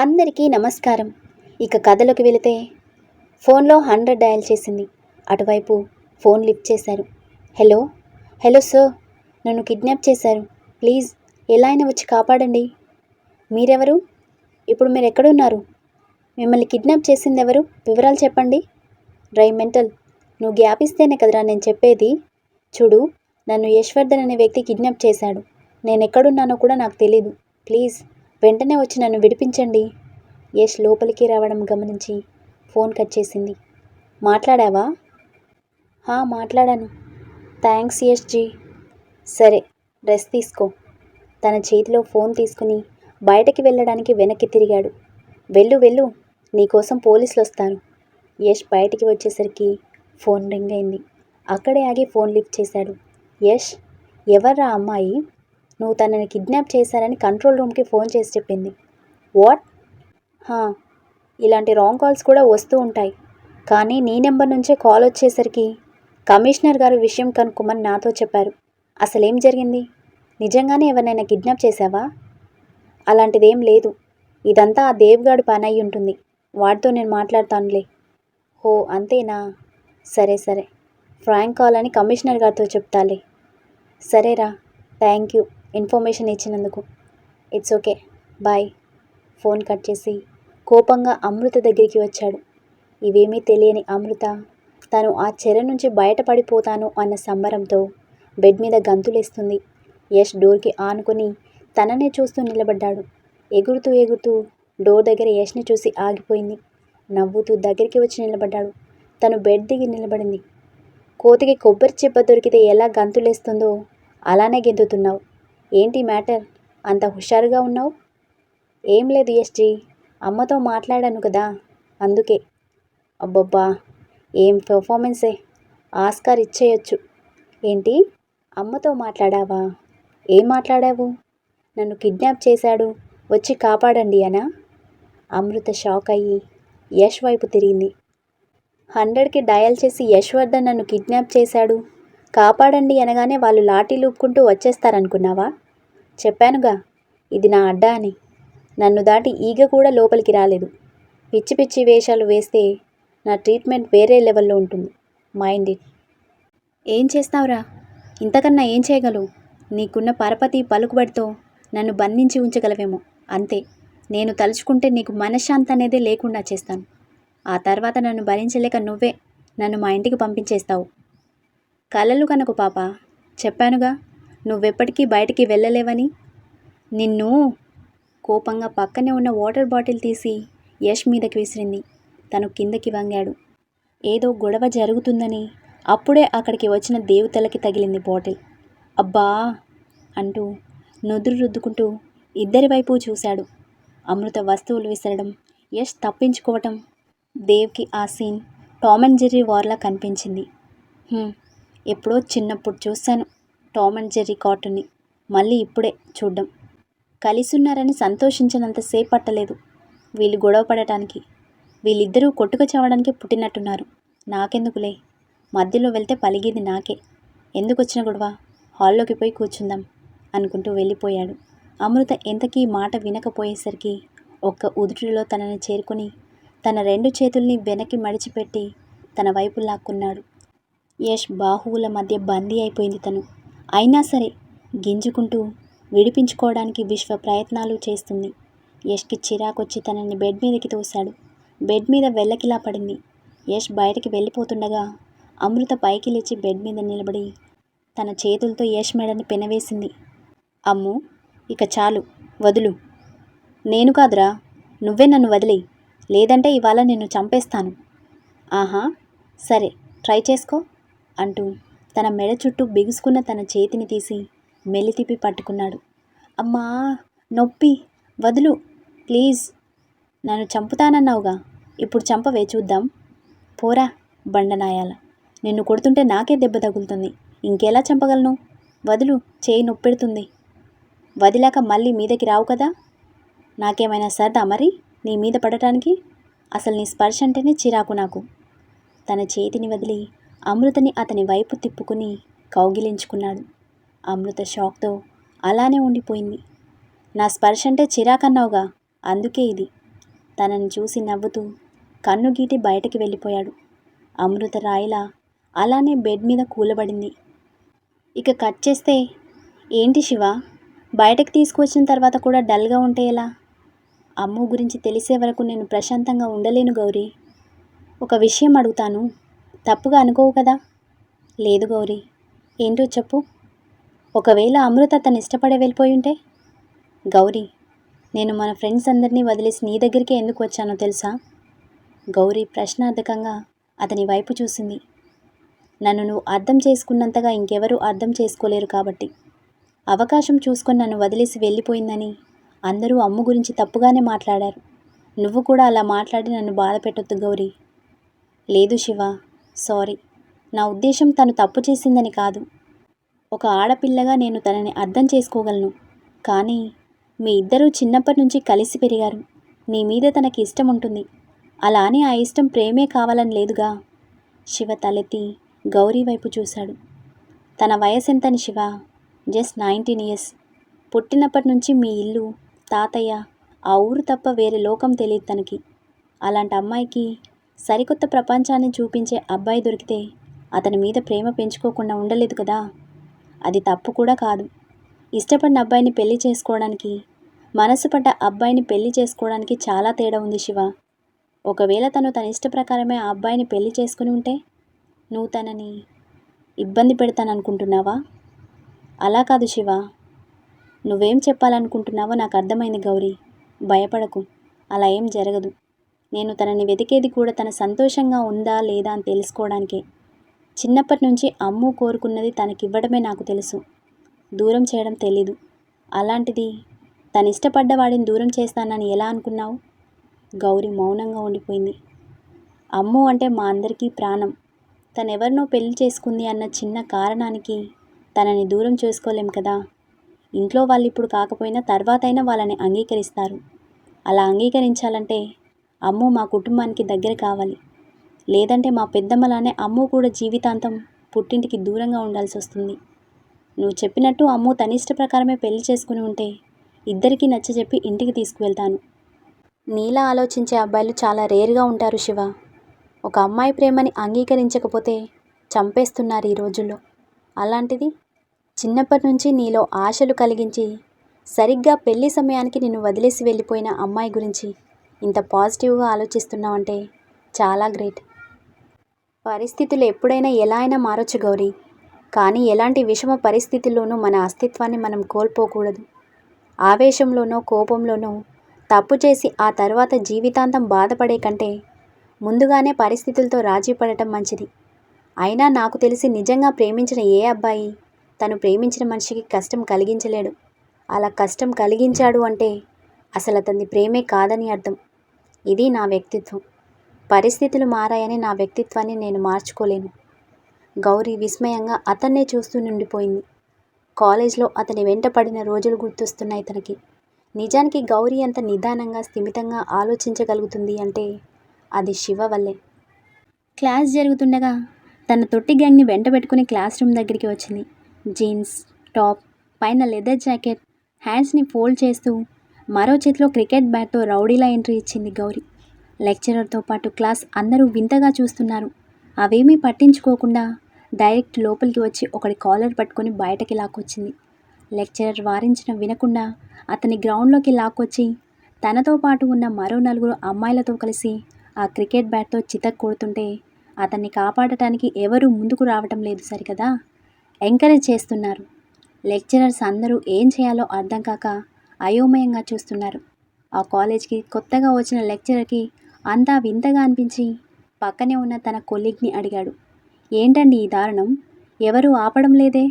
అందరికీ నమస్కారం. ఇక కథలోకి వెళితే ఫోన్లో హండ్రెడ్ డయల్ చేసింది. అటువైపు ఫోన్ లిఫ్ట్ చేశారు. హలో హలో సార్ నన్ను కిడ్నాప్ చేశారు. ప్లీజ్ ఎలా అయినా వచ్చి కాపాడండి. మీరెవరు? ఇప్పుడు మీరు ఎక్కడున్నారు మిమ్మల్ని కిడ్నాప్ చేసింది ఎవరు వివరాలు చెప్పండి. డ్రై మెంటల్ నువ్వు గ్యాప్ ఇస్తేనే కదరా నేను చెప్పేది? చూడు నన్ను యశ్వర్ధన్ అనే వ్యక్తి కిడ్నాప్ చేశాడు. నేను ఎక్కడున్నానో కూడా నాకు తెలీదు. ప్లీజ్ వెంటనే వచ్చి నన్ను విడిపించండి. యష్ లోపలికి రావడం గమనించి ఫోన్ కట్ చేసింది. మాట్లాడావా? హా మాట్లాడాను. థ్యాంక్స్ యష్ జీ. సరే రెస్ట్ తీసుకో. తన చేతిలో ఫోన్ తీసుకుని బయటకి వెళ్ళడానికి వెనక్కి తిరిగాడు. వెళ్ళు వెళ్ళు నీకోసం పోలీసులు వస్తారు యష్ బయటికి వచ్చేసరికి ఫోన్ రింగ్ అయింది. అక్కడే ఆగి ఫోన్ లిఫ్ట్ చేశాడు. యష్ ఎవర్రా అమ్మాయి? నువ్వు తనని కిడ్నాప్ చేశారని కంట్రోల్ రూమ్కి ఫోన్ చేసి చెప్పింది. వాట్? హా ఇలాంటి రాంగ్ కాల్స్ కూడా వస్తూ ఉంటాయి. కానీ నీ నెంబర్ నుంచే కాల్ వచ్చేసరికి కమిషనర్ గారు విషయం కనుక్కోమని నాతో చెప్పారు. అసలేం జరిగింది? నిజంగానే ఎవరినైనా కిడ్నాప్ చేశావా? అలాంటిదేం లేదు. ఇదంతా ఆ దేవ్గాడు పని అయి ఉంటుంది. వాడితో నేను మాట్లాడతానులే. ఓ అంతేనా? సరే సరే. ఫ్రాంక్ కాల్ అని కమిషనర్ గారితో చెప్తాలే. సరేరా థ్యాంక్ యూ. ఇన్ఫర్మేషన్ ఇచ్చినందుకు. It's okay. Bye. Phone cut చేసి కోపంగా అమృత దగ్గరికి వచ్చాడు. ఇవేమీ తెలియని అమృత తను ఆ చెర నుంచి బయటపడిపోతాను అన్న సంబరంతో బెడ్ మీద గంతులేస్తుంది. యష్ డోర్కి ఆనుకొని తననే చూస్తూ నిలబడ్డాడు. ఎగురుతూ ఎగురుతూ డోర్ దగ్గర యష్ని చూసి ఆగిపోయింది. నవ్వుతూ దగ్గరికి వచ్చి నిలబడ్డాడు. తను బెడ్ దిగి నిలబడింది. కోతికి కొబ్బరి చిప్ప దొరికితే ఎలా గంతులేస్తుందో అలానే గెంతుతున్నావు. ఏంటి మ్యాటర్? అంత హుషారుగా ఉన్నావు? ఏం లేదు ఎస్జీ అమ్మతో మాట్లాడాను కదా అందుకే. అబ్బబ్బా ఏం పెర్ఫార్మెన్సే ఆస్కార్ ఇచ్చేయొచ్చు. ఏంటి? అమ్మతో మాట్లాడావా? ఏం మాట్లాడావు? నన్ను కిడ్నాప్ చేశాడు వచ్చి కాపాడండి అనా? అమృత షాక్ అయ్యి యష్ వైపు తిరిగింది. హండ్రెడ్కి డయల్ చేసి యశ్వర్ధన్ నన్ను కిడ్నాప్ చేశాడు కాపాడండి అనగానే వాళ్ళు లాఠీ లూపుకుంటూ వచ్చేస్తారనుకున్నావా? చెప్పానుగా ఇది నా అడ్డా అని. నన్ను దాటి ఈగ కూడా లోపలికి రాలేదు. పిచ్చి పిచ్చి వేషాలు వేస్తే నా ట్రీట్మెంట్ వేరే లెవెల్లో ఉంటుంది. Mind it. ఏం చేస్తావురా? ఇంతకన్నా ఏం చేయగలవు? నీకున్న పరపతి పలుకుబడితో నన్ను బంధించి ఉంచగలవేమో. అంతే. నేను తలుచుకుంటే నీకు మనశ్శాంతి అనేదే లేకుండా చేస్తాను. ఆ తర్వాత నన్ను భరించలేక నువ్వే నన్ను మా ఇంటికి పంపించేస్తావు. కలలు కనుక పాప. చెప్పానుగా నువ్వెప్పటికీ బయటికి వెళ్ళలేవని? నిన్ను కోపంగా పక్కనే ఉన్న వాటర్ బాటిల్ తీసి యష్ మీదకి విసిరింది. తను కిందకి వంగాడు. ఏదో గొడవ జరుగుతుందని అప్పుడే అక్కడికి వచ్చిన దేవతలకి తగిలింది బాటిల్. అబ్బా అంటూ నుదురు రుద్దుకుంటూ ఇద్దరి వైపు చూశాడు. అమృత వస్తువులు విసరడం యష్ తప్పించుకోవటం. దేవ్కి ఆ సీన్ టామ్ అండ్ జెర్రీ వార్లా కనిపించింది. ఎప్పుడో చిన్నప్పుడు చూశాను. టామ్ అండ్ జెర్రీ కార్టూన్ని మళ్ళీ ఇప్పుడే చూడ్డం. కలిసున్నారని సంతోషించినంతసేపు పట్టలేదు వీళ్ళు గొడవ పడటానికి. వీళ్ళిద్దరూ కొట్టుకు చావడానికి పుట్టినట్టున్నారు. నాకెందుకులే? మధ్యలో వెళ్తే పలిగేది నాకే. ఎందుకు వచ్చిన గొడవ? హాల్లోకి పోయి కూర్చుందాం అనుకుంటూ వెళ్ళిపోయాడు. అమృత ఎంతకీ మాట వినకపోయేసరికి ఒక్క ఉదుటిలో తనని చేరుకుని తన రెండు చేతుల్ని వెనక్కి మడిచిపెట్టి తన వైపు లాక్కున్నాడు. యష్ బాహువుల మధ్య బందీ అయిపోయింది తను. అయినా సరే గింజుకుంటూ విడిపించుకోవడానికి విశ్వ ప్రయత్నాలు చేస్తుంది. యష్కి చిరాకొచ్చి తనని బెడ్ మీదకి తోశాడు. బెడ్ మీద వెళ్ళకిలా పడింది. యష్ బయటికి వెళ్ళిపోతుండగా అమృత పైకి లేచి బెడ్ మీద నిలబడి తన చేతులతో యష్ మెడని పెనవేసింది. అమ్ము! ఇక చాలు. వదులు. నేను కాదురా. నువ్వే నన్ను వదిలేయి. లేదంటే ఇవాళ నిన్ను చంపేస్తాను. ఆహా! సరే. ట్రై చేసుకో అంటూ తన మెడ చుట్టూ బిగుసుకున్న తన చేతిని తీసి మెలితిప్పి పట్టుకున్నాడు. అమ్మా నొప్పి. వదులు. ప్లీజ్. నన్ను చంపుతానన్నావుగా. ఇప్పుడు చంపవే చూద్దాం. పోరా బండనాయాల. నిన్ను కొడుతుంటే నాకే దెబ్బ తగులుతుంది. ఇంకెలా చంపగలను? వదులు చేయి నొప్పెడుతుంది. వదిలాక మళ్ళీ మీదకి రావు కదా? నాకేమైనా సరదా మరి? నీ మీద పడటానికి? అసలు నీ స్పర్శ అంటేనే చిరాకు నాకు. తన చేతిని వదిలి అమృతని అతని వైపు తిప్పుకుని కౌగిలించుకున్నాడు. అమృత షాక్తో అలానే ఉండిపోయింది. నా స్పర్శ అంటే చిరాకన్నావుగా. అందుకే ఇది. తనని చూసి నవ్వుతూ కన్ను గీటి బయటకి వెళ్ళిపోయాడు. అమృత రాయిలా అలానే బెడ్ మీద కూలబడింది. ఇక కట్ చేస్తే ఏంటి శివ? బయటకు తీసుకువచ్చిన తర్వాత కూడా డల్గా ఉంటే ఎలా? అమ్ము గురించి తెలిసే వరకు నేను ప్రశాంతంగా ఉండలేను గౌరీ. ఒక విషయం అడుగుతాను. తప్పుగా అనుకోవు కదా? లేదు గౌరీ. ఏంటో చెప్పు. ఒకవేళ అమృత తను ఇష్టపడే వెళ్ళిపోయి ఉంటే గౌరీ నేను మన ఫ్రెండ్స్ అందరినీ వదిలేసి నీ దగ్గరికి ఎందుకు వచ్చానో తెలుసా? గౌరీ ప్రశ్నార్థకంగా అతని వైపు చూసింది. నన్ను నువ్వు అర్థం చేసుకున్నంతగా ఇంకెవరూ అర్థం చేసుకోలేరు కాబట్టి. అవకాశం చూసుకొని నన్ను వదిలేసి వెళ్ళిపోయిందని అందరూ అమ్ము గురించి తప్పుగానే మాట్లాడారు. నువ్వు కూడా అలా మాట్లాడి నన్ను బాధ పెట్టొద్దు గౌరీ. లేదు శివ సారీ. నా ఉద్దేశం తను తప్పు చేసిందని కాదు. ఒక ఆడపిల్లగా నేను తనని అర్థం చేసుకోగలను. కానీ మీ ఇద్దరూ చిన్నప్పటి నుంచి కలిసి పెరిగారు. నీ మీద తనకి ఇష్టం ఉంటుంది. అలా అని ఆ ఇష్టం ప్రేమే కావాలని లేదుగా? శివ తలెత్తి గౌరీ వైపు చూశాడు. తన వయసు ఎంతని శివ? Just nineteen years. పుట్టినప్పటి నుంచి మీ ఇల్లు తాతయ్య ఆ ఊరు తప్ప వేరే లోకం తెలియదు తనకి. అలాంటి అమ్మాయికి సరికొత్త ప్రపంచాన్ని చూపించే అబ్బాయి దొరికితే అతని మీద ప్రేమ పెంచుకోకుండా ఉండలేదు కదా? అది తప్పు కూడా కాదు. ఇష్టపడిన అబ్బాయిని పెళ్ళి చేసుకోవడానికి మనసు పడ్డ అబ్బాయిని పెళ్ళి చేసుకోవడానికి చాలా తేడా ఉంది శివ. ఒకవేళ తను తన ఇష్ట ప్రకారమే ఆ అబ్బాయిని పెళ్ళి చేసుకుని ఉంటే నువ్వు తనని ఇబ్బంది పెడతాననుకుంటున్నావా? అలా కాదు శివ. నువ్వేం చెప్పాలనుకుంటున్నావో నాకు అర్థమైంది గౌరీ. భయపడకు. అలా ఏం జరగదు. నేను తనని వెతికేది కూడా తన సంతోషంగా ఉందా లేదా అని తెలుసుకోవడానికే. చిన్నప్పటి నుంచి అమ్ము కోరుకున్నది తనకివ్వడమే నాకు తెలుసు. దూరం చేయడం తెలీదు. అలాంటిది తను ఇష్టపడ్డ వాడిని దూరం చేస్తానని ఎలా అనుకున్నావు? గౌరి మౌనంగా ఉండిపోయింది. అమ్ము అంటే మా అందరికీ ప్రాణం. తనెవరినో పెళ్ళి చేసుకుంది అన్న చిన్న కారణానికి తనని దూరం చేసుకోలేం కదా. ఇంట్లో వాళ్ళు ఇప్పుడు కాకపోయినా తర్వాతైనా వాళ్ళని అంగీకరిస్తారు. అలా అంగీకరించాలంటే అమ్ము మా కుటుంబానికి దగ్గర కావాలి. లేదంటే మా పెద్దమ్మలానే అమ్ము కూడా జీవితాంతం పుట్టింటికి దూరంగా ఉండాల్సి వస్తుంది. నువ్వు చెప్పినట్టు అమ్ము తన ఇష్ట ప్రకారమే పెళ్ళి చేసుకుని ఉంటే ఇద్దరికీ నచ్చజెప్పి ఇంటికి తీసుకువెళ్తాను. నీలా ఆలోచించే అబ్బాయిలు చాలా రేరుగా ఉంటారు శివ. ఒక అమ్మాయి ప్రేమని అంగీకరించకపోతే చంపేస్తున్నారు ఈ రోజుల్లో. అలాంటిది చిన్నప్పటి నుంచి నీలో ఆశలు కలిగించి సరిగ్గా పెళ్ళి సమయానికి నిన్ను వదిలేసి వెళ్ళిపోయిన అమ్మాయి గురించి ఇంత పాజిటివ్గా ఆలోచిస్తున్నావంటే చాలా గ్రేట్. పరిస్థితులు ఎప్పుడైనా ఎలా అయినా మారొచ్చు గౌరీ. కానీ ఎలాంటి విషమ పరిస్థితుల్లోనూ మన అస్తిత్వాన్ని మనం కోల్పోకూడదు. ఆవేశంలోనో కోపంలోనో తప్పు చేసి ఆ తర్వాత జీవితాంతం బాధపడే కంటే ముందుగానే పరిస్థితులతో రాజీ పడటం మంచిది. అయినా నాకు తెలిసి నిజంగా ప్రేమించిన ఏ అబ్బాయి తను ప్రేమించిన మనిషికి కష్టం కలిగించలేడు. అలా కష్టం కలిగించాడు అంటే అసలు అతని ప్రేమే కాదని అర్థం. ఇది నా వ్యక్తిత్వం. పరిస్థితులు మారాయని నా వ్యక్తిత్వాన్ని నేను మార్చుకోలేను. గౌరీ విస్మయంగా అతన్నే చూస్తూ నిండిపోయింది. కాలేజ్లో అతని వెంట పడిన రోజులు గుర్తొస్తున్నాయి తనకి. నిజానికి గౌరీ అంత నిదానంగా స్థిమితంగా ఆలోచించగలుగుతుంది అంటే అది శివ వల్లే. క్లాస్ జరుగుతుండగా తన తొట్టి గ్యాంగ్ని వెంట పెట్టుకుని క్లాస్ రూమ్ దగ్గరికి వచ్చింది. జీన్స్ టాప్ పైన లెదర్ జాకెట్ హ్యాండ్స్ని ఫోల్డ్ చేస్తూ మరో చేతిలో క్రికెట్ బ్యాట్తో రౌడీలా ఎంట్రీ ఇచ్చింది గౌరీ. లెక్చరర్తో పాటు క్లాస్ అందరూ వింతగా చూస్తున్నారు. అవేమీ పట్టించుకోకుండా డైరెక్ట్ లోపలికి వచ్చి ఒకటి కాలర్ పట్టుకొని బయటకి లాక్కొచ్చింది. లెక్చరర్ వారించిన వినకుండా అతని గ్రౌండ్లోకి లాక్కొచ్చి తనతో పాటు ఉన్న మరో నలుగురు అమ్మాయిలతో కలిసి ఆ క్రికెట్ బ్యాట్తో చితక్ కొడుతుంటే అతన్ని కాపాడటానికి ఎవరూ ముందుకు రావటం లేదు సరికదా? ఎంకరేజ్ చేస్తున్నారు. లెక్చరర్స్ అందరూ ఏం చేయాలో అర్థం కాక అయోమయంగా చూస్తున్నారు. ఆ కాలేజ్కి కొత్తగా వచ్చిన లెక్చరర్కి అంతా వింతగా అనిపించి పక్కనే ఉన్న తన కొలీగ్ని అడిగాడు. ఏంటండి ఈ దారుణం? ఎవరు ఆపడం లేదే?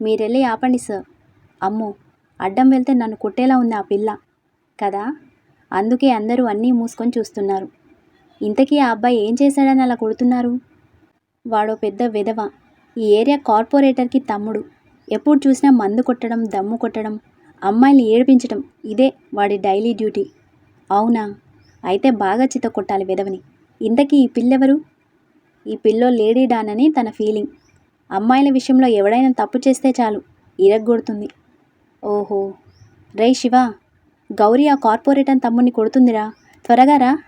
మీరెళ్ళి ఆపండి సార్. అమ్మో! అడ్డం వెళ్తే నన్ను కొట్టేలా ఉంది ఆ పిల్ల. కదా? అందుకే అందరూ అన్నీ మూసుకొని చూస్తున్నారు. ఇంతకీ ఆ అబ్బాయి ఏం చేశాడని అలా కొడుతున్నారు? వాడో పెద్ద విధవ. ఈ ఏరియా కార్పొరేటర్కి తమ్ముడు. ఎప్పుడు చూసినా మందు కొట్టడం దమ్ము కొట్టడం అమ్మాయిని ఏడిపించడం ఇదే వాడి డైలీ డ్యూటీ. అవునా? అయితే బాగా చిత కొట్టాలి విధవని ఇంతకీ ఈ పిల్లెవరు? ఈ పిల్లో లేడీ డాన్ అని తన ఫీలింగ్. అమ్మాయిల విషయంలో ఎవడైనా తప్పు చేస్తే చాలు ఇరగ్గొడుతుంది. ఓహో. రే శివ గౌరీ ఆ కార్పొరేటర్ తమ్ముడిని కొడుతుందిరా. త్వరగా రా.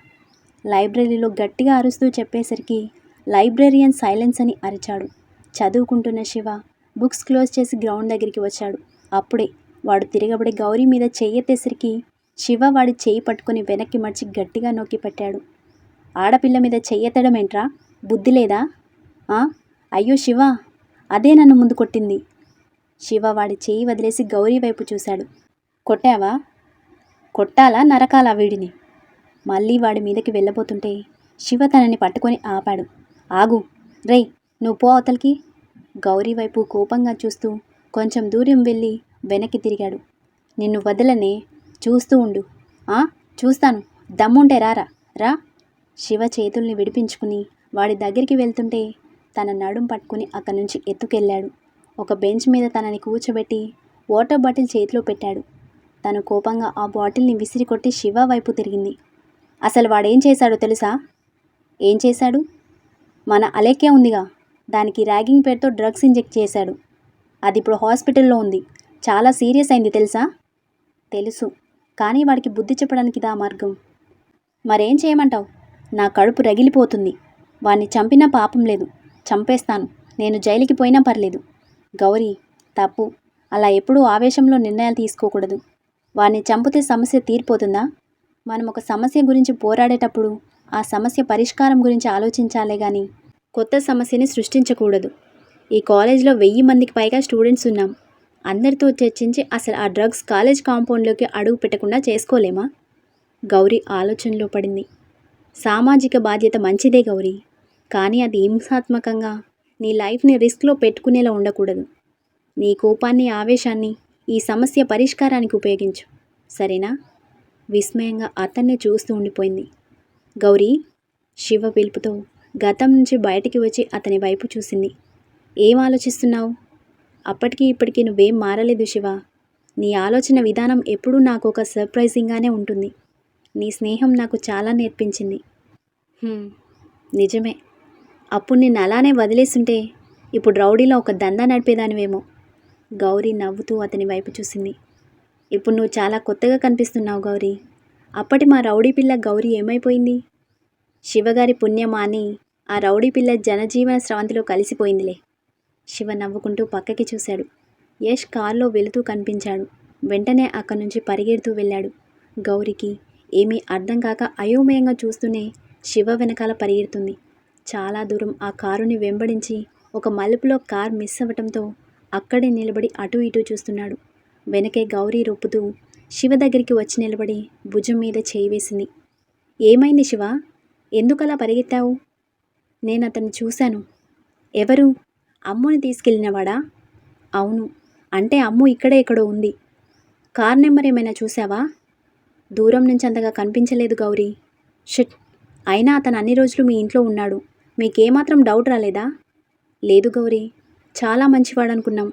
లైబ్రరీలో గట్టిగా అరుస్తూ చెప్పేసరికి లైబ్రేరియన్ సైలెన్స్ అని అరిచాడు. చదువుకుంటున్న శివ బుక్స్ క్లోజ్ చేసి గ్రౌండ్ దగ్గరికి వచ్చాడు. అప్పుడే వాడు తిరగబడి గౌరీ మీద చెయ్యెత్తేసరికి శివ వాడి చేయి పట్టుకుని వెనక్కి మడిచి గట్టిగా నొక్కి పెట్టాడు. ఆడపిల్ల మీద చెయ్యెత్తడం ఏంట్రా? బుద్ధి లేదా? అయ్యో శివ అదే నన్ను ముందు కొట్టింది. శివ వాడి చేయి వదిలేసి గౌరీ వైపు చూశాడు. కొట్టావా? కొట్టాలా నరకాలా వీడిని? మళ్ళీ వాడి మీదకి వెళ్ళబోతుంటే శివ తనని పట్టుకొని ఆపాడు. ఆగు రేయ్ నువ్వు పో అవతలికి. గౌరీ వైపు కోపంగా చూస్తూ కొంచెం దూరం వెళ్ళి వెనక్కి తిరిగాడు. నిన్ను వదలనే చూస్తూ ఉండు. ఆ? చూస్తాను. దమ్ముంటే రారా? రా. శివ చేతుల్ని విడిపించుకుని వాడి దగ్గరికి వెళ్తుంటే తన నడుం పట్టుకుని అక్కడి నుంచి ఎత్తుకెళ్ళాడు. ఒక బెంచ్ మీద తనని కూర్చోబెట్టి వాటర్ బాటిల్ చేతిలో పెట్టాడు. తను కోపంగా ఆ బాటిల్ని విసిరి కొట్టి శివ వైపు తిరిగింది. అసలు వాడేం చేశాడో తెలుసా? ఏం చేశాడు? మన అలేకే ఉందిగా. దానికి ర్యాగింగ్ పేరుతో డ్రగ్స్ ఇంజెక్ట్ చేశాడు. అది ఇప్పుడు హాస్పిటల్లో ఉంది. చాలా సీరియస్ అయింది తెలుసా? తెలుసు. కానీ వాడికి బుద్ధి చెప్పడానికి దా మార్గం? మరేం చేయమంటావు? నా కడుపు రగిలిపోతుంది. వాణ్ణి చంపినా పాపం లేదు. చంపేస్తాను. నేను జైలుకి పోయినా పర్లేదు. గౌరీ తప్పు. అలా ఎప్పుడూ ఆవేశంలో నిర్ణయాలు తీసుకోకూడదు. వాణ్ణి చంపితే సమస్య తీరిపోతుందా? మనం ఒక సమస్య గురించి పోరాడేటప్పుడు ఆ సమస్య పరిష్కారం గురించి ఆలోచించాలే కానీ కొత్త సమస్యని సృష్టించకూడదు. ఈ కాలేజ్లో వెయ్యి మందికి పైగా స్టూడెంట్స్ ఉన్నాం. అందరితో చర్చించి అసలు ఆ డ్రగ్స్ కాలేజ్ కాంపౌండ్లోకి అడుగు పెట్టకుండా చేసుకోలేమా? గౌరీ ఆలోచనలో పడింది. సామాజిక బాధ్యత మంచిదే గౌరీ కానీ అది హింసాత్మకంగా నీ లైఫ్ని రిస్క్లో పెట్టుకునేలా ఉండకూడదు. నీ కోపాన్ని ఆవేశాన్ని ఈ సమస్య పరిష్కారానికి ఉపయోగించు. సరేనా? విస్మయంగా అతన్నే చూస్తూ ఉండిపోయింది. గౌరీ శివ పిలుపుతో గతం నుంచి బయటికి వచ్చి అతని వైపు చూసింది. ఏం ఆలోచిస్తున్నావు? అప్పటికి ఇప్పటికీ నువ్వేం మారలేదు శివ. నీ ఆలోచన విధానం ఎప్పుడూ నాకు ఒక సర్ప్రైజింగ్గానే ఉంటుంది. నీ స్నేహం నాకు చాలా నేర్పించింది. నిజమే. అప్పుడు నిన్ను అలానే వదిలేసుంటే ఇప్పుడు రౌడీలో ఒక దందా నడిపేదానివేమో. గౌరీ నవ్వుతూ అతని వైపు చూసింది. ఇప్పుడు నువ్వు చాలా కొత్తగా కనిపిస్తున్నావు గౌరీ. అప్పటి మా రౌడీ పిల్ల గౌరీ ఏమైపోయింది? శివగారి పుణ్యమా అని ఆ రౌడీ పిల్ల జనజీవన స్రవంతిలో కలిసిపోయిందిలే. శివ నవ్వుకుంటూ పక్కకి చూశాడు. యష్ కారులో వెళుతూ కనిపించాడు. వెంటనే అక్కడి నుంచి పరిగెడుతూ వెళ్ళాడు. గౌరికి ఏమీ అర్థం కాక అయోమయంగా చూస్తూనే శివ వెనకాల పరిగెడుతుంది. చాలా దూరం ఆ కారుని వెంబడించి ఒక మలుపులో కార్ మిస్ అవ్వటంతో అక్కడే నిలబడి అటు ఇటు చూస్తున్నాడు. వెనకే గౌరీ రొప్పుతూ శివ దగ్గరికి వచ్చి నిలబడి భుజం మీద చేయి వేసింది. ఏమైంది శివ? ఎందుకలా పరిగెత్తావు? నేను అతన్ని చూశాను. ఎవరు? అమ్ముని తీసుకెళ్ళినవాడా అవును. అంటే అమ్ము ఇక్కడే ఎక్కడో ఉంది. కార్ నెంబర్ ఏమైనా చూసావా దూరం నుంచి అంతగా కనిపించలేదు గౌరీ. షిట్. అయినా అతను అన్ని రోజులు మీ ఇంట్లో ఉన్నాడు. మీకేమాత్రం డౌట్ రాలేదా? లేదు గౌరీ. చాలా మంచివాడనుకున్నాం.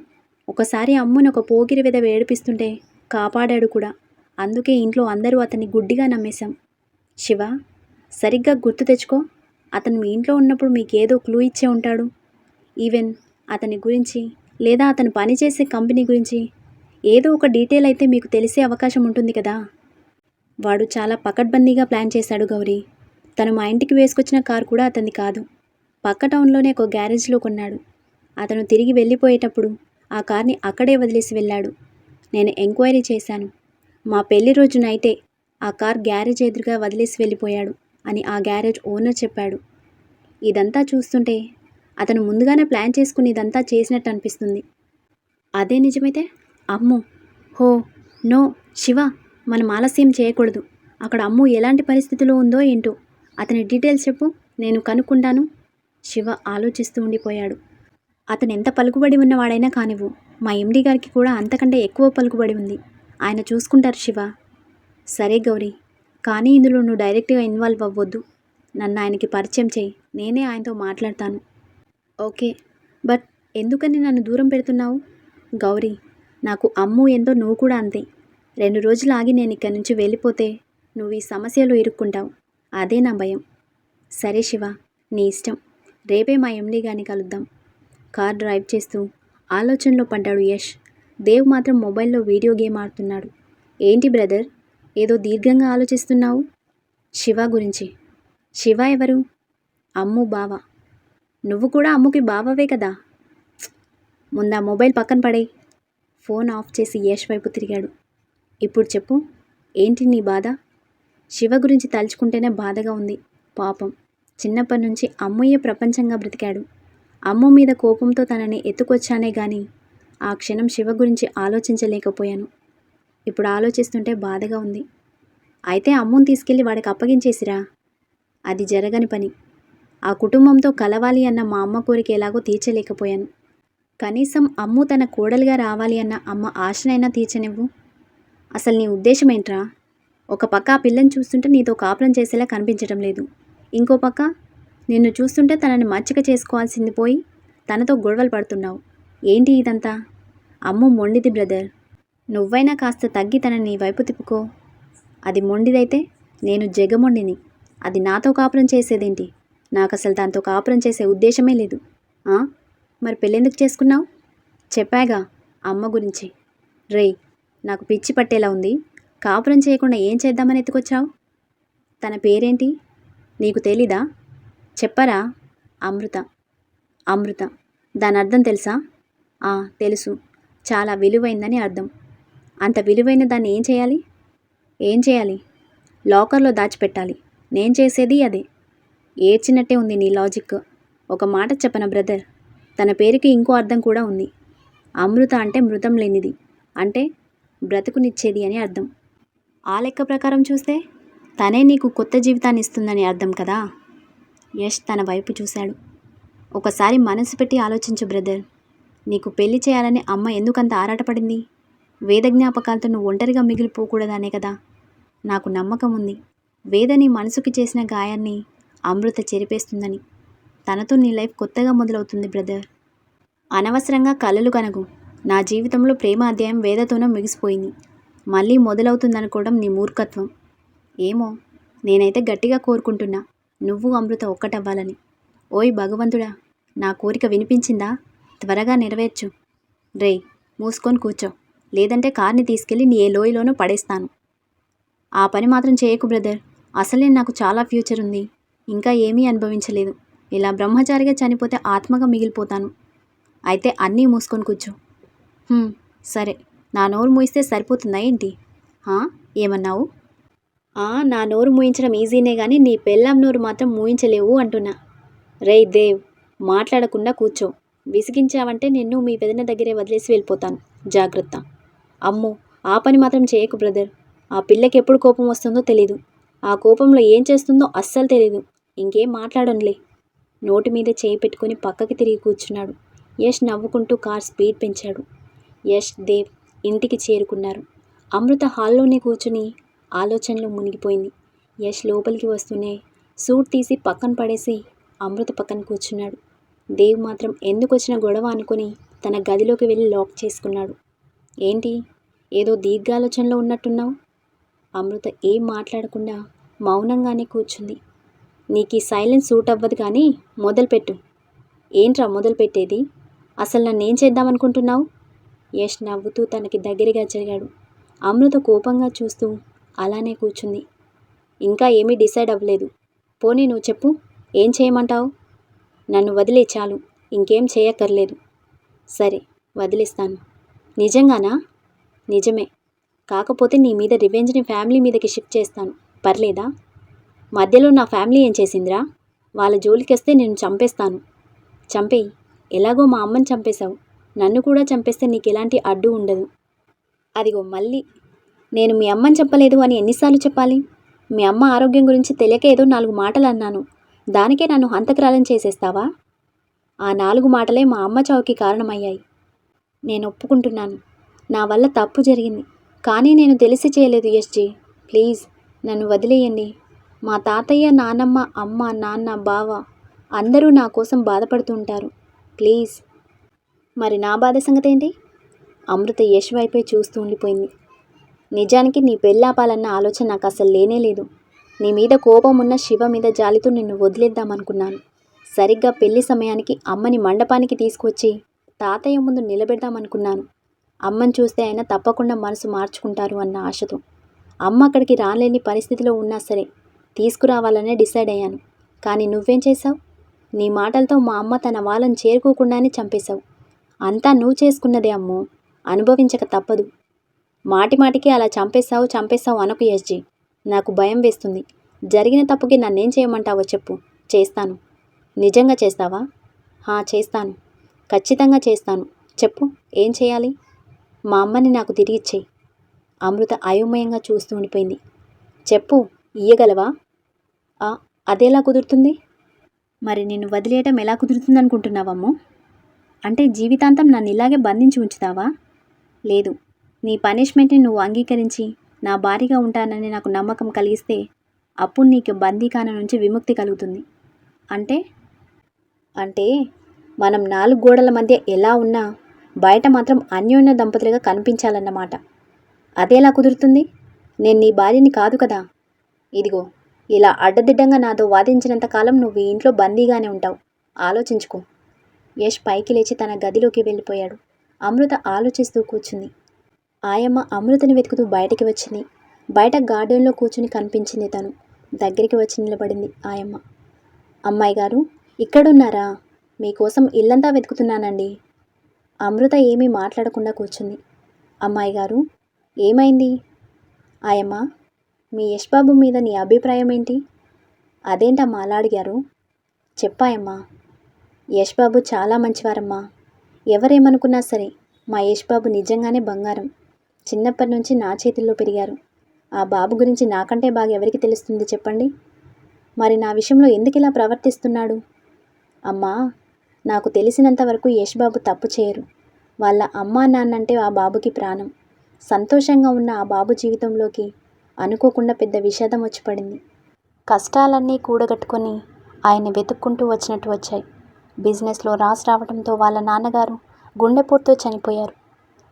ఒకసారి అమ్ముని ఒక పోగిరి విధ ఏడిపిస్తుంటే కాపాడాడు కూడా. అందుకే ఇంట్లో అందరూ అతన్ని గుడ్డిగా నమ్మేశాం. శివ సరిగ్గా గుర్తు తెచ్చుకో. అతను మీ ఇంట్లో ఉన్నప్పుడు మీకేదో క్లూ ఇచ్చే ఉంటాడు. ఈవెన్ అతని గురించి లేదా అతను పనిచేసే కంపెనీ గురించి ఏదో ఒక డీటెయిల్ అయితే మీకు తెలిసే అవకాశం ఉంటుంది కదా. వాడు చాలా పకడ్బందీగా ప్లాన్ చేశాడు గౌరీ. తను మా ఇంటికి వేసుకొచ్చిన కారు కూడా అతనిది కాదు. పక్క టౌన్లోనే ఒక గ్యారేజ్లో కొన్నాడు. అతను తిరిగి వెళ్ళిపోయేటప్పుడు ఆ కార్ని అక్కడే వదిలేసి వెళ్ళాడు. నేను ఎంక్వైరీ చేశాను. మా పెళ్ళి రోజు నైటే ఆ కార్ గ్యారేజ్ ఎదురుగా వదిలేసి వెళ్ళిపోయాడు అని ఆ గ్యారేజ్ ఓనర్ చెప్పాడు. ఇదంతా చూస్తుంటే అతను ముందుగానే ప్లాన్ చేసుకుని ఇదంతా చేసినట్టు అనిపిస్తుంది. అదే నిజమైతే? అమ్ము! హో! నో! శివ! మనం ఆలస్యం చేయకూడదు. అక్కడ అమ్ము ఎలాంటి పరిస్థితిలో ఉందో ఏంటో? అతని డీటెయిల్స్ చెప్పు. నేను కనుక్కుంటాను. శివ ఆలోచిస్తూ ఉండిపోయాడు. అతను ఎంత పలుకుబడి ఉన్నవాడైనా కానివ్వు. మా ఎండి గారికి కూడా అంతకంటే ఎక్కువ పలుకుబడి ఉంది. ఆయన చూసుకుంటారు శివ. సరే గౌరీ. కానీ ఇందులో నువ్వు డైరెక్ట్గా ఇన్వాల్వ్ అవ్వద్దు. నన్ను ఆయనకి పరిచయం చేయి. నేనే ఆయనతో మాట్లాడతాను. ఓకే. బట్ ఎందుకని నన్ను దూరం పెడుతున్నావు? గౌరీ నాకు అమ్ము ఎంతో నువ్వు కూడా అంతే. రెండు రోజులు ఆగి నేను ఇక్కడి నుంచి వెళ్ళిపోతే నువ్వు ఈ సమస్యలో ఇరుక్కుంటావు. అదే నా భయం. సరే శివ నీ ఇష్టం. రేపే మా ఎండి గారిని కలుద్దాం. కార్ డ్రైవ్ చేస్తూ ఆలోచనలో పడ్డాడు యష్. దేవ్ మాత్రం మొబైల్లో వీడియో గేమ్ ఆడుతున్నాడు. ఏంటి బ్రదర్? ఏదో దీర్ఘంగా ఆలోచిస్తున్నావు? శివ గురించి. శివ ఎవరు? అమ్ము బావ. నువ్వు కూడా అమ్ముకి బావవే కదా. ముందా మొబైల్ పక్కన పడే ఫోన్ ఆఫ్ చేసి యశ్ వైపు తిరిగాడు. ఇప్పుడు చెప్పు ఏంటి నీ బాధ? శివ గురించి తలుచుకుంటేనే బాధగా ఉంది. పాపం. చిన్నప్పటి నుంచి అమ్మయ్య ప్రపంచంగా బ్రతికాడు. అమ్మ మీద కోపంతో తనని ఎత్తుకొచ్చానే గాని ఆ క్షణం శివ గురించి ఆలోచించలేకపోయాను. ఇప్పుడు ఆలోచిస్తుంటే బాధగా ఉంది. అయితే అమ్మని తీసుకెళ్ళి వాడికి అప్పగించేసిరా? అది జరగని పని. ఆ కుటుంబంతో కలవాలి అన్న మా అమ్మ కోరిక ఎలాగో తీర్చలేకపోయాను. కనీసం అమ్ము తన కోడలుగా రావాలి అన్న అమ్మ ఆశనైనా తీర్చనివ్వు. అసలు నీ ఉద్దేశం ఏంట్రా ఒక పక్క ఆ పిల్లని చూస్తుంటే నీతో కాపురం చేసేలా కనిపించడం లేదు. ఇంకో పక్క నిన్ను చూస్తుంటే తనని మచ్చిక చేసుకోవాల్సింది పోయి తనతో గొడవలు పడుతున్నావు. ఏంటి ఇదంతా? అమ్ము మొండిది బ్రదర్. నువ్వైనా కాస్త తగ్గి తనని నీ వైపు తిప్పుకో. అది మొండిదైతే నేను జగమొండిని. అది నాతో కాపురం చేసేదేంటి? నాకు అసలు దాంతో కాపురం చేసే ఉద్దేశమే లేదు. మరి పెళ్ళెందుకు చేసుకున్నావు? చెప్పాగా అమ్మ గురించి. రేయ్ నాకు పిచ్చి పట్టేలా ఉంది. కాపురం చేయకుండా ఏం చేద్దామని ఎత్తుకొచ్చావు? తన పేరేంటి? నీకు తెలీదా? చెప్పరా? అమృత. అమృత. దాని అర్థం తెలుసా? తెలుసు. చాలా విలువైందని అర్థం. అంత విలువైన దాన్ని ఏం చేయాలి? ఏం చేయాలి? లాకర్లో దాచిపెట్టాలి. నేను చేసేది అదే. ఏడ్చినట్టే ఉంది నీ లాజిక్. ఒక మాట చెప్పన బ్రదర్? తన పేరుకి ఇంకో అర్థం కూడా ఉంది. అమృత అంటే మృతం లేనిది. అంటే బ్రతుకునిచ్చేది అని అర్థం. ఆ లెక్క ప్రకారం చూస్తే తనే నీకు కొత్త జీవితాన్ని ఇస్తుందని అర్థం కదా? యష్ తన వైపు చూశాడు. ఒకసారి మనసు పెట్టి ఆలోచించు బ్రదర్. నీకు పెళ్ళి చేయాలని అమ్మ ఎందుకంత ఆరాటపడింది? వేద జ్ఞాపకాలతో నువ్వు ఒంటరిగా మిగిలిపోకూడదనే కదా? నాకు నమ్మకం ఉంది. వేద నీ మనసుకి చేసిన గాయాన్ని అమృత చెరిపేస్తుందని. తనతో నీ లైఫ్ కొత్తగా మొదలవుతుంది బ్రదర్. అనవసరంగా కలలు కనగు నా జీవితంలో ప్రేమ అధ్యాయం వేదతోనే ముగిసిపోయింది. మళ్ళీ మొదలవుతుందనుకోవడం నీ మూర్ఖత్వం. ఏమో నేనైతే గట్టిగా కోరుకుంటున్నా. నువ్వు అమృత ఒక్కటవ్వాలని. ఓయ్ భగవంతుడా నా కోరిక వినిపించిందా? త్వరగా నెరవేర్చు. రేయ్ మూసుకొని కూర్చో. లేదంటే కార్ని తీసుకెళ్ళి నీ ఏ లోయలోనూ పడేస్తాను. ఆ పని మాత్రం చేయకు బ్రదర్. అసలే నాకు చాలా ఫ్యూచర్ ఉంది. ఇంకా ఏమీ అనుభవించలేదు. ఇలా బ్రహ్మచారిగా చనిపోతే ఆత్మగా మిగిలిపోతాను. అయితే అన్నీ మూసుకొని కూర్చో. సరే. నా నోరు మూయిస్తే సరిపోతుందా ఏంటి? ఏమన్నావు? నా నోరు మూయించడం ఈజీనే కానీ నీ పెళ్ళాం నోరు మాత్రం మూయించలేవు అంటున్నా. రే దేవ్ మాట్లాడకుండా కూర్చో. విసిగించావంటే నిన్ను మీ వెదన దగ్గరే వదిలేసి వెళ్ళిపోతాను. జాగ్రత్త. అమ్మో ఆ పని మాత్రం చేయకు బ్రదర్. ఆ పిల్లకి ఎప్పుడు కోపం వస్తుందో తెలీదు. ఆ కోపంలో ఏం చేస్తుందో అస్సలు తెలీదు. ఇంకేం మాట్లాడనులే. నోటి మీద చేయి పెట్టుకుని పక్కకి తిరిగి కూర్చున్నాడు. యష్ నవ్వుకుంటూ కార్ స్పీడ్ పెంచాడు. యష్ దేవ్ ఇంటికి చేరుకున్నారు. అమృత హాల్లోనే కూర్చుని ఆలోచనలో మునిగిపోయింది. యష్ లోపలికి వస్తూనే సూట్ తీసి పక్కన పడేసి అమృత పక్కన కూర్చున్నాడు. దేవ్ మాత్రం ఎందుకు వచ్చిన గొడవ అనుకుని తన గదిలోకి వెళ్ళి లాక్ చేసుకున్నాడు. ఏంటి? ఏదో దీర్ఘాలోచనలో ఉన్నట్టున్నావు? అమృత ఏం మాట్లాడకుండా మౌనంగానే కూర్చుంది. నీకు ఈ సైలెన్స్ సూట్ అవ్వదు కానీ మొదలుపెట్టు. ఏంట్రా మొదలుపెట్టేది? అసలు నన్ను ఏం చేద్దామనుకుంటున్నావు? యష్ నవ్వుతూ తనకి దగ్గరగా జరిగాడు. అమృత కోపంగా చూస్తూ అలానే కూర్చుంది. ఇంకా ఏమీ డిసైడ్ అవ్వలేదు. పోనీ నువ్వు చెప్పు ఏం చేయమంటావు? నన్ను వదిలే చాలు ఇంకేం చేయక్కర్లేదు. సరే వదిలేస్తాను. నిజంగానా? నిజమే. కాకపోతే నీ మీద రివెంజ్ని ఫ్యామిలీ మీదకి షిఫ్ట్ చేస్తాను. పర్లేదా? మధ్యలో నా ఫ్యామిలీ ఏం చేసిందిరా? వాళ్ళ జోలికొస్తే నేను చంపేస్తాను. చంపేయి. ఎలాగో మా అమ్మని చంపేశావు. నన్ను కూడా చంపేస్తే నీకు ఎలాంటి అడ్డు ఉండదు. అదిగో మళ్ళీ. నేను మీ అమ్మని చెప్పలేదు అని ఎన్నిసార్లు చెప్పాలి? మీ అమ్మ ఆరోగ్యం గురించి తెలియక ఏదో నాలుగు మాటలు అన్నాను. దానికే నన్ను హంతకురాలని చేసేస్తావా? ఆ నాలుగు మాటలే మా అమ్మ చావుకి కారణమయ్యాయి. నేను ఒప్పుకుంటున్నాను. నా వల్ల తప్పు జరిగింది. కానీ నేను తెలిసి చేయలేదు ఎస్జీ ప్లీజ్ నన్ను వదిలేయండి. మా తాతయ్య నానమ్మ అమ్మ నాన్న బావ అందరూ నా కోసం బాధపడుతుంటారు. ప్లీజ్. మరి నా బాధ సంగతి ఏంటి అమృత యశ్ వైపే చూస్తూ ఉండిపోయింది. నిజానికి నీ పెళ్ళాపాలన్న ఆలోచన నాకు అసలు లేనే లేదు. నీ మీద కోపం ఉన్న శివ మీద జాలితో నిన్ను వదిలేద్దామనుకున్నాను. సరిగ్గా పెళ్ళి సమయానికి అమ్మని మండపానికి తీసుకొచ్చి తాతయ్య ముందు నిలబెడదామనుకున్నాను. అమ్మని చూస్తే ఆయన తప్పకుండా మనసు మార్చుకుంటారు అన్న ఆశతో. అమ్మ అక్కడికి రాలేని పరిస్థితిలో ఉన్నా సరే తీసుకురావాలనే డిసైడ్ అయ్యాను. కానీ నువ్వేం చేశావు? నీ మాటలతో మా అమ్మ తన వాళ్ళని చేరుకోకుండానే చంపేశావు. అంతా నువ్వు చేసుకున్నదే అమ్మో. అనుభవించక తప్పదు. మాటి మాటికి అలా చంపేశావు చంపేశావు అనకు ఎస్జీ నాకు భయం వేస్తుంది. జరిగిన తప్పుకి నన్నేం చేయమంటావో చెప్పు. చేస్తాను. నిజంగా చేస్తావా? హా చేస్తాను. ఖచ్చితంగా చేస్తాను. చెప్పు ఏం చేయాలి? మా అమ్మని నాకు తిరిగిచ్చేయి అమృత అయోమయంగా చూస్తూ ఉండిపోయింది. చెప్పు ఇయ్యగలవా? అదెలా కుదురుతుంది? మరి నిన్ను వదిలేయటం ఎలా కుదురుతుంది అనుకుంటున్నావమ్మో అంటే జీవితాంతం నన్ను ఇలాగే బంధించి ఉంచుతావా? లేదు. నీ పనిష్మెంట్ని నువ్వు అంగీకరించి నా భారీగా ఉంటానని నాకు నమ్మకం కలిగిస్తే అప్పుడు నీకు బందీకాన నుంచి విముక్తి కలుగుతుంది. అంటే? అంటే మనం నాలుగు గోడల మధ్య ఎలా ఉన్నా బయట మాత్రం అన్యోన్య దంపతులుగా కనిపించాలన్నమాట. అదేలా కుదురుతుంది? నేను నీ భార్యని కాదు కదా. ఇదిగో. ఇలా అడ్డదిడ్డంగా నాతో వాదించినంత కాలం నువ్వు ఈ ఇంట్లో బందీగానే ఉంటావు. ఆలోచించుకో. యష్ పైకి లేచి తన గదిలోకి వెళ్ళిపోయాడు. అమృత ఆలోచిస్తూ కూర్చుంది. ఆయమ్మ అమృతని వెతుకుతూ బయటికి వచ్చింది. బయట గార్డెన్లో కూర్చుని కనిపించింది తను. దగ్గరికి వచ్చి నిలబడింది ఆయమ్మ. అమ్మాయి గారు ఇక్కడున్నారా? మీకోసం ఇల్లంతా వెతుకుతున్నానండి. అమృత ఏమీ మాట్లాడకుండా కూర్చుంది. అమ్మాయి గారు ఏమైంది? ఆయమ్మ మీ యశ్బాబు మీద నీ అభిప్రాయం ఏంటి? అదేంటమ్మా అలా అడిగారు చెప్పాయమ్మా. యశ్బాబు చాలా మంచివారమ్మా. ఎవరేమనుకున్నా సరే మా యశ్బాబు నిజంగానే బంగారం. చిన్నప్పటి నుంచి నా చేతుల్లో పెరిగారు. ఆ బాబు గురించి నాకంటే బాగా ఎవరికి తెలుస్తుంది చెప్పండి? మరి నా విషయంలో ఎందుకు ఇలా ప్రవర్తిస్తున్నాడు? అమ్మా నాకు తెలిసినంత వరకు బాబు తప్పు చేయరు. వాళ్ళ అమ్మా నాన్నంటే ఆ బాబుకి ప్రాణం. సంతోషంగా ఉన్న ఆ బాబు జీవితంలోకి అనుకోకుండా పెద్ద విషాదం వచ్చి పడింది. కష్టాలన్నీ కూడగట్టుకొని ఆయన వెతుక్కుంటూ వచ్చినట్టు వచ్చాయి. బిజినెస్లో రాసి రావడంతో వాళ్ళ నాన్నగారు గుండెపోటుతో చనిపోయారు.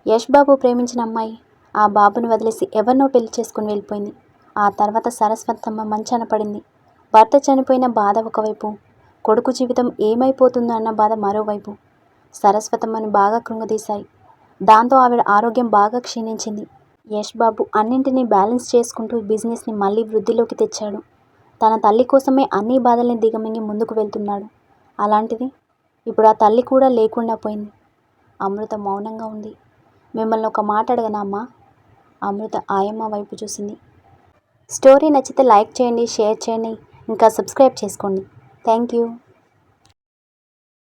యష్ బాబు ప్రేమించిన అమ్మాయి ఆ బాబుని వదిలేసి ఎవరినో పెళ్ళి చేసుకుని వెళ్ళిపోయింది. ఆ తర్వాత సరస్వతమ్మ మంచాన పడింది. భర్త చనిపోయిన బాధ ఒకవైపు కొడుకు జీవితం ఏమైపోతుందో అన్న బాధ మరోవైపు. సరస్వతమ్మను బాగా కృంగదీశాయి. దాంతో ఆవిడ ఆరోగ్యం బాగా క్షీణించింది. యష్ బాబు అన్నింటినీ బ్యాలెన్స్ చేసుకుంటూ బిజినెస్ని మళ్ళీ వృద్ధిలోకి తెచ్చాడు. తన తల్లి కోసమే అన్ని బాధల్ని దిగమింగి ముందుకు వెళ్తున్నాడు. అలాంటిది ఇప్పుడు ఆ తల్లి కూడా లేకుండా పోయింది. అమృత మౌనంగా ఉంది. మిమ్మల్ని ఒక మాట అడగనామ్మా అమృత ఆయమ్మ వైపు చూసింది. స్టోరీ నచ్చితే లైక్ చేయండి షేర్ చేయండి. ఇంకా సబ్స్క్రైబ్ చేసుకోండి. Thank you.